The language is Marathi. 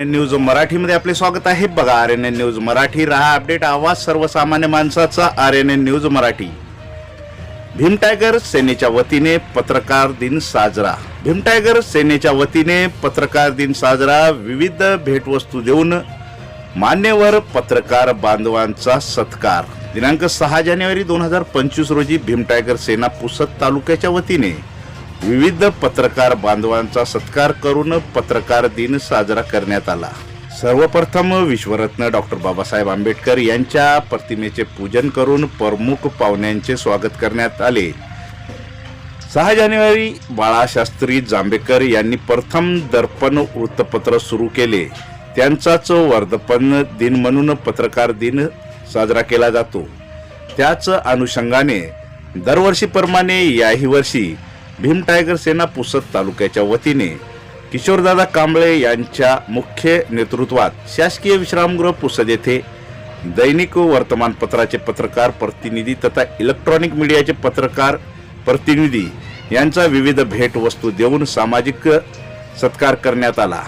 न्यूज मराठीमध्ये आपले स्वागत आहे. बघा R N N news Marathi रहा अपडेट आवाज सर्वसामान्य माणसाचा R N N news Marathi. Bhim tiger सेनेच्या वतीने पत्रकार दिन साजरा. भीम टायगर सेनेच्या वतीने पत्रकार दिन साजरा. विविध भेटवस्तू देऊन मान्यवर पत्रकार बांधवांचा सत्कार. दिनांक सहा जानेवारी दोन हजार पंचवीस रोजी भीम टायगर सेना पुसद तालुक्याच्या वतीने विविध पत्रकार बांधवांचा सत्कार करून पत्रकार दिन साजरा करण्यात आला. सर्वप्रथम विश्वरत्न डॉक्टर बाबासाहेब आंबेडकर यांच्या प्रतिमेचे पूजन करून प्रमुख पाहुण्यांचे स्वागत करण्यात आले. सहा जानेवारी बाळाशास्त्री जांभेकर यांनी प्रथम दर्पण वृत्तपत्र सुरू केले. त्यांचाच वर्धपन दिन म्हणून पत्रकार दिन साजरा केला जातो. त्याच अनुषंगाने दरवर्षीप्रमाणे याही वर्षी भीम टायगर सेना पुसद तालुक्याच्या वतीने किशोरदादा कांबळे यांच्या मुख्य नेतृत्वात शासकीय विश्रामगृह पुसद येथे दैनिक वर्तमानपत्राचे पत्रकार प्रतिनिधी तथा इलेक्ट्रॉनिक मीडियाचे पत्रकार प्रतिनिधी यांचा विविध भेटवस्तू देऊन सामाजिक सत्कार करण्यात आला.